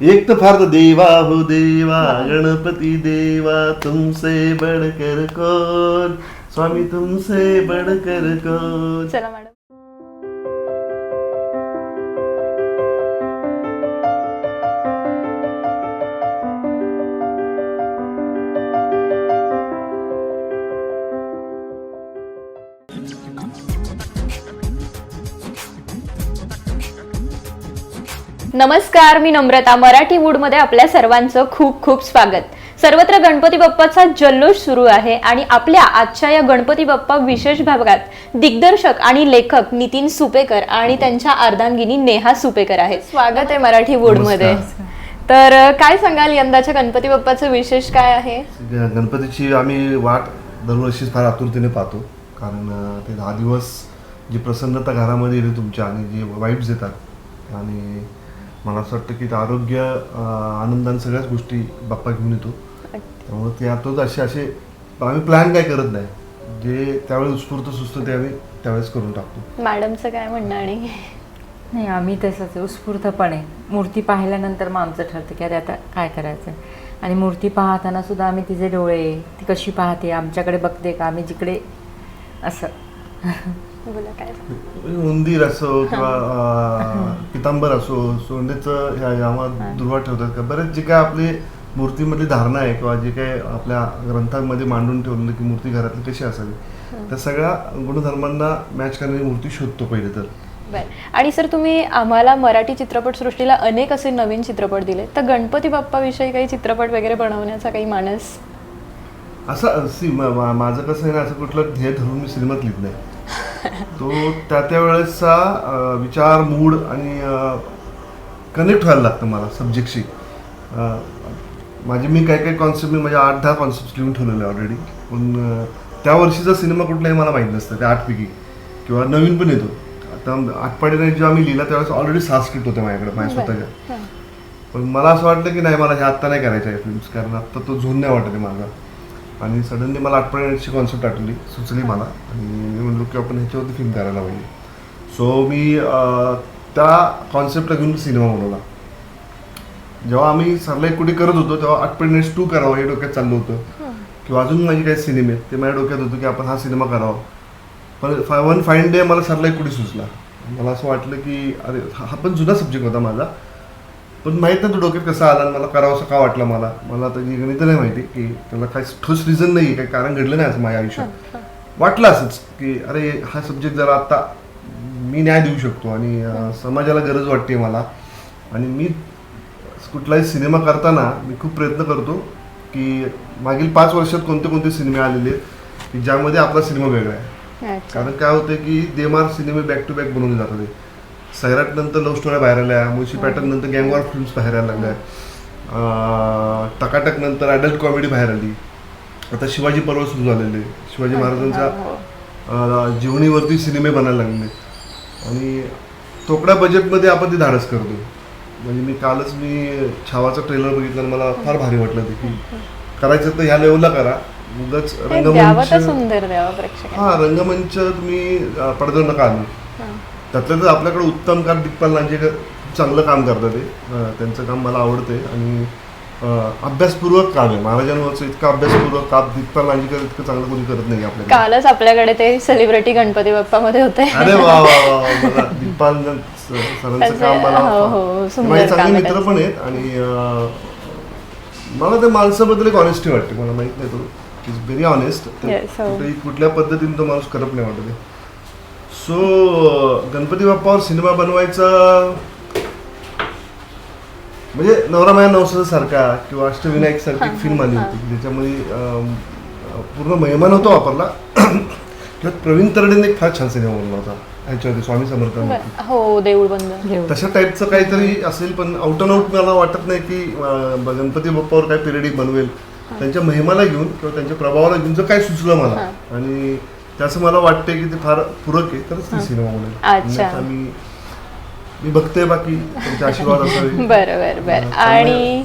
एक तो फार देवा हो देवा गणपति देवा तुमसे बड़कर कौन स्वामी तुमसे बड़कर कौन चला मॅडम. नमस्कार मी नम्रता. मराठी वूडमध्ये आपल्या सर्वांचं खूप खूप स्वागत. सर्वत्र गणपती बाप्पाचा जल्लोष सुरू आहे आणि आपल्या आजच्या या गणपती बाप्पा विशेष भागात दिग्दर्शक आणि लेखक नितीन सुपेकर आणि त्यांच्या अर्धांगिनी नेहा सुपेकर आहेत. स्वागत आहे मराठी वूडमध्ये तर काय सांगाल? यंदाच्या गणपती बाप्पाचं विशेष काय आहे? गणपतीची आम्ही वाट दरवर्षीच फार आतुरतेने पाहतो. कारण ते दहा दिवस जी प्रसन्नता घरामध्ये येते तुमच्या आणि जे वाईब्स येतात. आणि मला असं वाटतं की ते आरोग्य अं, आनंद आणि सगळ्याच गोष्टी बाप्पा घेऊन येतो. त्यामुळे ते आतोच असे असे आम्ही प्लॅन काय करत नाही. जे त्यावेळेस उत्स्फूर्त सुचतं ते आम्ही त्यावेळेस करून टाकतो. मॅडमचं काय म्हणणं आणि? नाही आम्ही तसंच उत्स्फूर्तपणे. मूर्ती पाहिल्यानंतर मग आमचं ठरतं की अरे आता काय करायचं आणि मूर्ती पाहताना सुद्धा आम्ही तिचे डोळे ती कशी पाहते? आमच्याकडे बघते का? आम्ही जिकडे असं. बोला काय उंदीर असो किंवा पितांबर असो सोंडेचं ह्या यामा दुर्वा ठेवतात का? बरेच जे काय आपली मूर्तीमधली धारणा आहे किंवा जे काय आपल्या ग्रंथांमध्ये मांडून ठेवलेलं की मूर्ती घरातली कशी असावी? त्या सगळ्या गुणधर्मांना मॅच करणारी मूर्ती शोधतो पहिले तर. आणि सर तुम्ही आम्हाला मराठी चित्रपटसृष्टीला अनेक असे नवीन चित्रपट दिले. तर गणपती बाप्पाविषयी काही चित्रपट वगैरे बनवण्याचा काही मानस? असं माझं कसं आहे ना असं कुठलं ध्येय धरून मी सिनेमात लिहित नाही. तो त्या त्या वेळेसचा विचार मूड आणि कनेक्ट व्हायला लागतं मला सब्जेक्टशी माझे मी काय काय कॉन्सेप्ट मी माझे आठ दहा कॉन्सेप्ट लिहून ठेवलेले ऑलरेडी पण त्या वर्षीचा सिनेमा कुठलाही मला माहीत नसतं. त्या आठपैकी. किंवा नवीन पण येतो. आता आठपाडीने जेव्हा मी लिहिला त्यावेळेस ऑलरेडी सहा स्क्रिप्ट होते माझ्याकडे माझ्या स्वतःच्या. पण मला असं वाटलं की नाही मला हे आत्ता नाही करायचं आहे फिल्म्स कारण आत्ता तो झोन नाही वाटत आहे माझा. आणि सडनली मला आठवड्याची कॉन्सेप्ट आठवली सुचली मला. आणि मी म्हणलो की आपण ह्याच्यावरती फिल्म करायला पाहिजे. सो मी त्या कॉन्सेप्टला घेऊन सिनेमा बनवला. जेव्हा आम्ही सरला एक कुठे करत होतो तेव्हा आठवड्यानेच टू करावं हे डोक्यात चाललं होतं. किंवा अजून माझे काही सिनेमे आहेत ते माझ्या डोक्यात होतं की आपण हा सिनेमा करावा. पण फाय वन फाईन डे मला सरला एक कुठे सुचला. मला असं वाटलं की अरे हा पण जुना सब्जेक्ट होता माझा. पण माहीत नाही तो डोक्यात कसा आला आणि मला करावंसं का वाटलं मला? मला आता गणित नाही माहिती की त्याला काही ठोस रिझन नाही काही कारण घडलं नाही असं माझ्या आयुष्यात. वाटलं असंच की अरे हा सब्जेक्ट जरा आता मी न्याय देऊ शकतो आणि समाजाला गरज वाटते मला. आणि मी कुठलाही सिनेमा करताना मी खूप प्रयत्न करतो की मागील पाच वर्षात कोणते कोणते सिनेमे आलेले आहेत की ज्यामध्ये आपला सिनेमा वेगळा आहे. कारण काय होतं की देमार सिनेमे बॅक टू बॅक बनवले जातात. सैराट नंतर लव्ह स्टोऱ्या बाहेर आल्या मुळशी पॅटर्न नंतर गँग वॉर फिल्म्स बाहेर यायला लागल्या टकाटक नंतर अडल्ट कॉमेडी बाहेर आली. आता शिवाजी पर्व सुरू झालेले. शिवाजी महाराजांच्या अं, जीवनीवरती सिनेमे बनायला लागले. आणि तोकड्या बजेटमध्ये आपण ते धाडस करतो. म्हणजे मी कालच मी छावाचा ट्रेलर बघितला आणि मला फार भारी वाटलं ते की करायचं तर ह्या लेवलला करा. उगाच रंगमंच हा रंगमंच तुम्ही पडद्यावर नका आणू. त्यातलं तर आपल्याकडे उत्तम कार दिग्पाल लांजेकर खूप चांगलं काम करतात ते. त्यांचं काम मला आवडते आणि अभ्यासपूर्वक काम आहे. महाराजांवरचं इतकं अभ्यासपूर्वक काम दिग्पाल लांजेकर इतकं चांगलं कोणी करत नाही आपल्याकडे. कालच आपल्याकडे ते सेलिब्रिटी गणपती बाप्पा मध्ये होते. अरे वा वा वा वा. मला दिग्पाल स- सरांचं काम मला हो, हो, सुंदर माझे काम चांगले आहे मित्र पण आहेत आणि अं, मला त्या माणसाबद्दल एक ऑनेस्टी वाटते. मला माहीत नाही तो. इज व्हेरी ऑनेस्ट Yes, हो. कुठल्या पद्धतीने तो माणूस करत नाही वाटत सो गणपती बाप्पावर सिनेमा बनवायचा. म्हणजे नवरा माया नवसा सारखा किंवा अष्टविनायक सारखी एक फिल्म आली होती. ज्याच्यामध्ये अं, पूर्ण महिमा नव्हता वापरला. त्यात प्रवीण तरडेने एक फार छान सिनेमा बनवला होता. ह्याच्यावरती स्वामी समर्थांवरती बरं. हो देऊळ. बंद घेऊ तशा टाईपचं काहीतरी असेल पण आउट अँड आउट मला वाटत नाही की अं, गणपती बाप्पावर काय पिरियडिक बनवेल. त्यांच्या महिमाला घेऊन किंवा त्यांच्या प्रभावाला घेऊन जर काय सुचलं मला. आणि त्याचं मला वाटते की ते फार पूरक आहे तरच ते सिनेमा बनेल अच्छा. अन्यथा मी मी बघते बाकी आशीर्वाद असावे बरं बरं आणि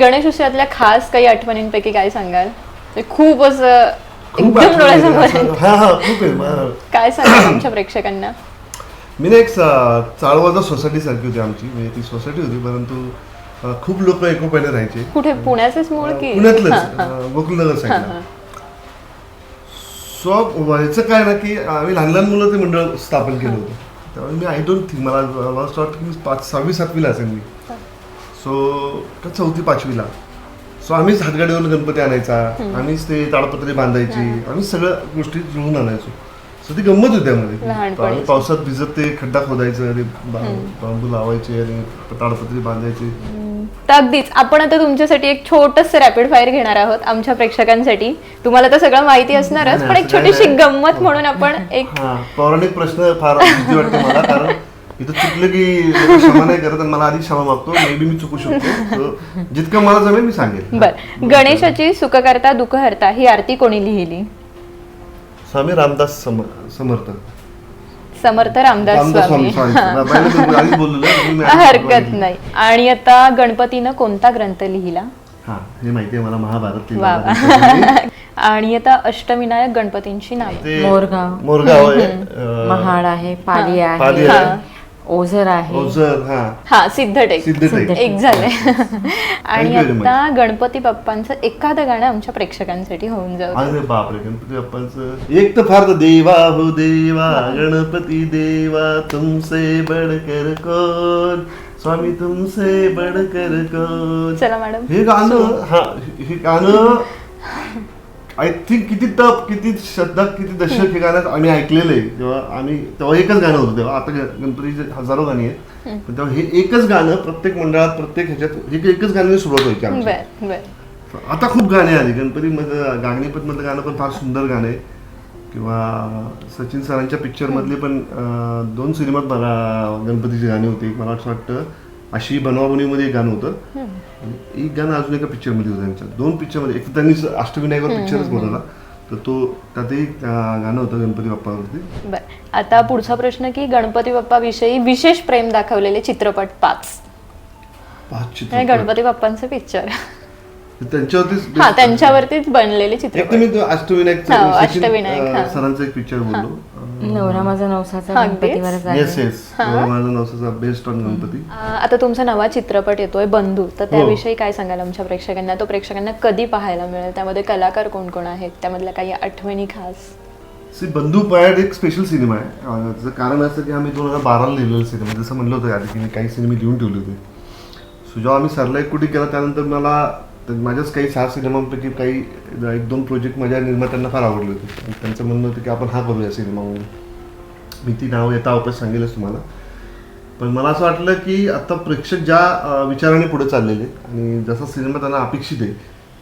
गणेश उत्सवातल्या खास काही आठवणींपैकी काय सांगाल ते खूप असं खूप एकदम आठवणी डोळ्यासमोर. आहे. हा हा खूप आहे. काय सांगाल आमच्या प्रेक्षकांना मी ना एक सा- चाळवाजा सोसायटी सारखी होती आमची म्हणजे ती सोसायटी होती परंतु अं, खूप लोक एकोप्याने राहायचे कुठे पुण्याचेच मूळ की पुण्यातलंच हा, हा. अं, गोकुलनगर हा, साईडला हा. सो व्हायचं काय ना की आम्ही लहान लहान मुलं ते मंडळ स्थापन केलं होतं. त्यामुळे मी आय डोंट थिंक मला मला असं वाटतं की मी पाच सहावी सातवीला असेल मी. सो का चौथी पाचवीला. सो आम्हीच हातगाडीवरून गणपती आणायचा आम्हीच ते ताडपत्री बांधायची आम्ही सगळ्या गोष्टी जुळून आणायचो. सो ती गंमत होती त्यामध्ये. आम्ही पावसात भिजत ते खड्डा खोदायचं ते बांबू लावायचे आणि ताडपत्री बांधायची. तर अगदीच आपण आता तुमच्यासाठी एक छोटस रॅपिड फायर घेणार आहोत आमच्या प्रेक्षकांसाठी. तुम्हाला तर सगळं माहिती असणारच पण एक छोटीशी. गंमत म्हणून आपण एक हा पौराणिक प्रश्न फार वाटते मला कारण इथं चुकलं की क्षमा नाही करत मला आधी क्षमा मागतो मे बी मी चुकू शकतो. जितकं मला जमेल मी सांगेन बर. गणेशाची सुखकर्ता दुःखहर्ता ही आरती कोणी लिहिली? स्वामी रामदास सम- समर्थ. समर्थ रामदास स्वामी. हरकत नाही. आणि आता गणपतीनं कोणता ग्रंथ लिहिला? हा हे माहिती आहे मला महाभारत वा. लिहिलं वा. आणि आता अष्टविनायक गणपतींची नावे. मोरगाव. मोरगाव महाड आहे पाली आहे. ओझर आहे. ओझर हा. हा सिद्धटेक. सिद्धटेक. एक झालंय. आणि Thank you very आता गणपती बाप्पांचं एखादं गाणं आमच्या प्रेक्षकांसाठी होऊन जाऊ अरे बापरे गणपती बाप्पांचं. एक तर फार तर देवा हो देवा गणपती देवा तुमसे बडकर कोण? स्वामी तुमसे बडकर कोण? चला मॅडम. हे गाणं हा हे गाणं आय थिंक किती टप किती शतक किती दशक हे गाणं आम्ही ऐकलेलं आहे. तेव्हा आम्ही तेव्हा एकच गाणं होतं. तेव्हा आता गणपतीचे हजारो गाणी आहेत. पण तेव्हा हे एकच गाणं प्रत्येक मंडळात प्रत्येक ह्याच्यात हे एकच गाण्याने सुरुवात व्हायची आमची. बर बर. आता खूप गाणे आली. गणपतीमध्ये गागणीपत मधलं गाणं पण फार सुंदर गाणं आहे. किंवा सचिन सरांच्या पिक्चर मधले पण दोन सिनेमात मला गणपतीची गाणी होती. मला असं वाटतं अशी बनवाबनीमध्ये एक गाणं होतं. एक गाणं अजून एका पिक्चरमध्ये होतं त्यांच्या दोन पिक्चरमध्ये एक तर त्यांनी अष्टविनायकवर पिक्चरच बनवला. तर तो त्यातही गाणं होतं गणपती बाप्पावरती. बर. आता पुढचा प्रश्न की गणपती बाप्पा विषयी विशेष प्रेम दाखवलेले चित्रपट पाच. पाच गणपती बाप्पांचं पिक्चर त्यांच्यावरतीच हा त्यांच्यावरतीच बनलेले एक तर चित्रपट मी तो अष्टविनायकचं हो, अष्टविनायक, हा. सरांचा एक पिक्चर बोललो. नवरा माझा नवसाचा अगदीच. गणपतीवरच येस आहे येस माझा नवसाचा बेस्ट ऑन गणपती. आ, आता तुमचा नवा चित्रपट येतोय बंधू. तर हो. त्याविषयी काय सांगाल आमच्या प्रेक्षकांना? तो प्रेक्षकांना कधी पाहायला मिळेल? त्यामध्ये कलाकार कोण कोण आहेत? त्यामधल्या काही आठवणी खास? सी बंधू पायाड एक स्पेशल सिनेमा आहे. अं, त्याचं कारण असं की आम्ही दोन हजार बाराला लिहिलेला सिनेमा जसं म्हणलं होतं आधी की मी काही सिनेमे लिहून ठेवले होते. सो जेव्हा आम्ही सरला एक कुठे केला त्यानंतर मला तर माझ्याच काही सहा सिनेमांपैकी काही एक दोन प्रोजेक्ट माझ्या निर्मात्यांना फार आवडले होते. त्यांचं म्हणणं होतं की आपण हा करूया सिनेमा म्हणून. मी ती नावं येता वापस सांगेलच तुम्हाला. पण मला असं वाटलं की आता प्रेक्षक ज्या विचाराने पुढे चाललेले आणि जसा सिनेमा त्यांना अपेक्षित आहे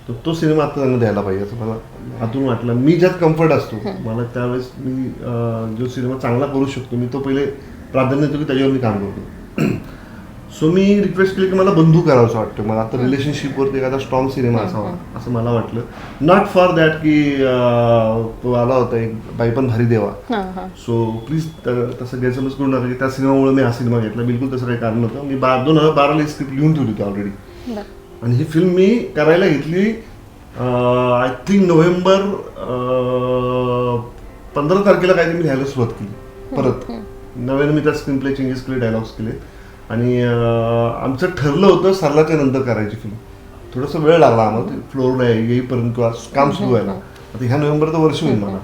तर तो सिनेमा आता त्यांना द्यायला पाहिजे. असं मला आतून वाटलं. मी ज्यात कम्फर्ट असतो मला त्यावेळेस मी जो सिनेमा चांगला करू शकतो मी तो पहिले प्राधान्य देतो की त्याच्यावर मी काम करतो. सो मी रिक्वेस्ट केली की मला बंधू करावंसं वाटतं. मला आता रिलेशनशिपवरती एखादा स्ट्रॉंग सिनेमा असावा असं मला वाटलं. नॉट फॉर दॅट की तो आला होता एक बाई पण भारी देवा सो प्लीज तसं गैरसमज करू नका की त्या सिनेमामुळे मी हा सिनेमा घेतला. बिलकुल तसं काही कारण नव्हतं. मी बा दोन हजार बाराला स्क्रिप्ट लिहून ठेवली होती ऑलरेडी. आणि ही फिल्म मी करायला घेतली आय थिंक नोव्हेंबर पंधरा तारखेला काहीतरी मी लिहायला सुरुवात केली. परत. नव्यानं मी त्या स्क्रीन प्ले चेंजेस केले डायलॉग्स केले. आणि आमचं ठरलं होतं सरलाच्या नंतर करायची फिल्म थोडासा वेळ लागला आम्हाला फ्लोरला येईपर्यंत किंवा काम सुरू आहे ना आता ह्या नोव्हेंबर तर वर्ष होईल मला.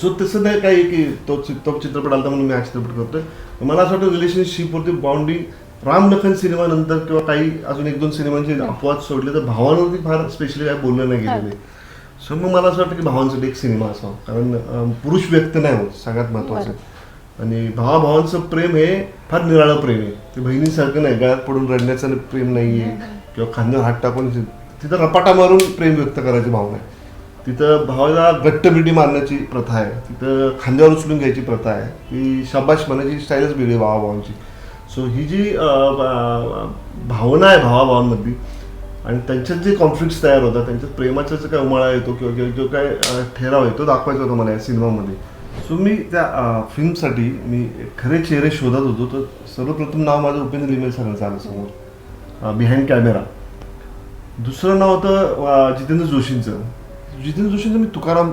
सो तसं नाही काही की तो तो चित्रपट आला म्हणून मी हा चित्रपट करतोय. मला असं वाटतं रिलेशनशिपवरती बाउंडिंग राम लखन सिनेमानंतर किंवा काही अजून एक दोन सिनेमांचे अपवाद सोडले तर भावांवरती फार स्पेशली काय बोललं नाही गेलेले सो मग मला असं वाटतं की भावांसाठी एक सिनेमा असावा. कारण पुरुष व्यक्त नाही होत सगळ्यात महत्वाचं. आणि भावाभावांचं प्रेम हे फार निराळं प्रेम आहे. ते बहिणीसारखं नाही गळ्यात पडून रडण्याचं प्रेम नाहीये किंवा खांद्यावर हात टाकून तिथं रपाटा मारून प्रेम व्यक्त करायची भावना आहे. तिथं भावाला घट्ट बिटी मारण्याची प्रथा आहे. तिथं खांद्यावर उचलून घ्यायची प्रथा आहे. ती शाबाश म्हणायची स्टाईलच वेगळी आहे भावाभावांची. सो ही जी भावना आहे भावाभावांमधली आणि त्यांच्यात जे कॉन्फ्लिक्ट तयार होतात त्यांच्यात प्रेमाचा जो काय उमाळा येतो किंवा जो काय ठेराव आहे तो दाखवायचा होता मला या सिनेमामध्ये. सो मी त्या फिल्मसाठी मी खरे चेहरे शोधत होतो. तर सर्वप्रथम नाव माझं उपेंद्र लिमेल सरांचं आलं समोर. बिहाइंड कॅमेरा दुसरं नाव होतं जितेंद्र जोशींचं. जितेंद्र जोशींचा मी तुकाराम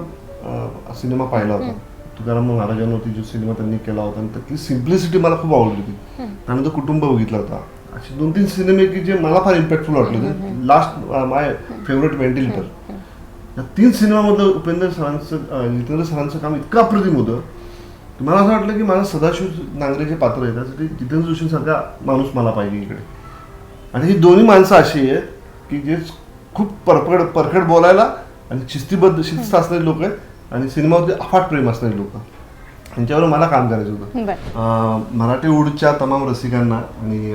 सिनेमा पाहिला होता. तुकाराम महाराजांवरती जो सिनेमा त्यांनी केला होता. आणि त्यातली सिम्प्लिसिटी मला खूप आवडली होती. त्यानंतर कुटुंब बघितला होता. असे दोन तीन सिनेमे की जे मला फार इम्पॅक्टफुल वाटले लास्ट माय फेवरेट व्हेंटिलेटर या तीन सिनेमामधलं उपेंद्र सरांचं जितेंद्र सरांचं काम इतकं अप्रतिम होतं. की मला असं वाटलं की माझं सदाशिव नांगरे जे पात्र आहे त्यासाठी जितेंद्र जोशींसारखा माणूस मला पाहिजे इकडे. आणि ही दोन्ही माणसं अशी आहेत की जे खूप परफेक्ट परफेक्ट बोलायला आणि शिस्तीबद्ध शिस्त असणारी लोक आहेत आणि सिनेमावरती अफाट प्रेम असणारी लोक. यांच्यावर मला काम करायचं होतं. मराठी उडच्या तमाम रसिकांना आणि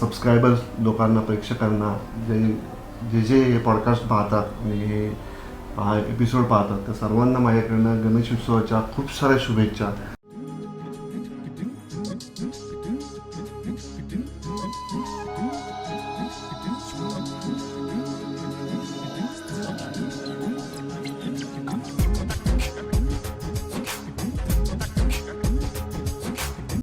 सबस्क्रायबर्स लोकांना प्रेक्षकांना जे जे जे पॉडकास्ट पाहतात आणि हे हा एपिसोड पाहतात. तर सर्वांना माझ्याकडनं गणेश उत्सवाच्या खूप साऱ्या शुभेच्छा.